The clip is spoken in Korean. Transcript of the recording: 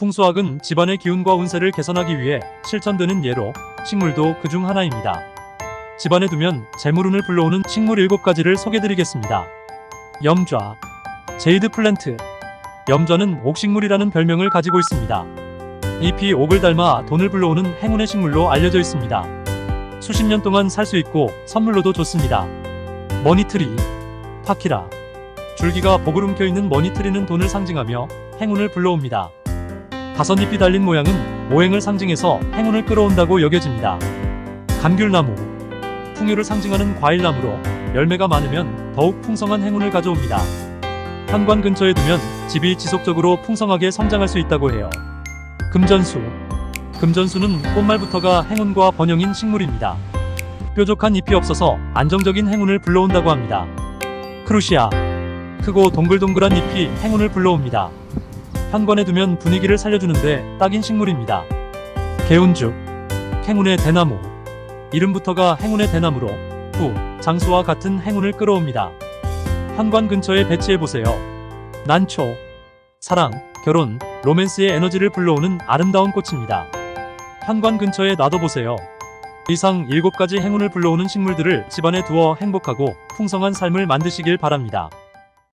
풍수학은 집안의 기운과 운세를 개선하기 위해 실천되는 예로 식물도 그 중 하나입니다. 집안에 두면 재물운을 불러오는 식물 7가지를 소개드리겠습니다. 염좌, 제이드 플랜트. 염좌는 옥식물이라는 별명을 가지고 있습니다. 잎이 옥을 닮아 돈을 불러오는 행운의 식물로 알려져 있습니다. 수십 년 동안 살 수 있고 선물로도 좋습니다. 머니트리, 파키라. 줄기가 복을 움켜 있는 머니트리는 돈을 상징하며 행운을 불러옵니다. 다섯 잎이 달린 모양은 오행을 상징해서 행운을 끌어온다고 여겨집니다. 감귤나무, 풍요를 상징하는 과일나무로 열매가 많으면 더욱 풍성한 행운을 가져옵니다. 현관 근처에 두면 집이 지속적으로 풍성하게 성장할 수 있다고 해요. 금전수, 금전수는 꽃말부터가 행운과 번영인 식물입니다. 뾰족한 잎이 없어서 안정적인 행운을 불러온다고 합니다. 크루시아, 크고 동글동글한 잎이 행운을 불러옵니다. 현관에 두면 분위기를 살려주는데 딱인 식물입니다. 개운죽, 행운의 대나무. 이름부터가 행운의 대나무로 후, 장수와 같은 행운을 끌어옵니다. 현관 근처에 배치해보세요. 난초, 사랑, 결혼, 로맨스의 에너지를 불러오는 아름다운 꽃입니다. 현관 근처에 놔둬보세요. 이상 7가지 행운을 불러오는 식물들을 집안에 두어 행복하고 풍성한 삶을 만드시길 바랍니다.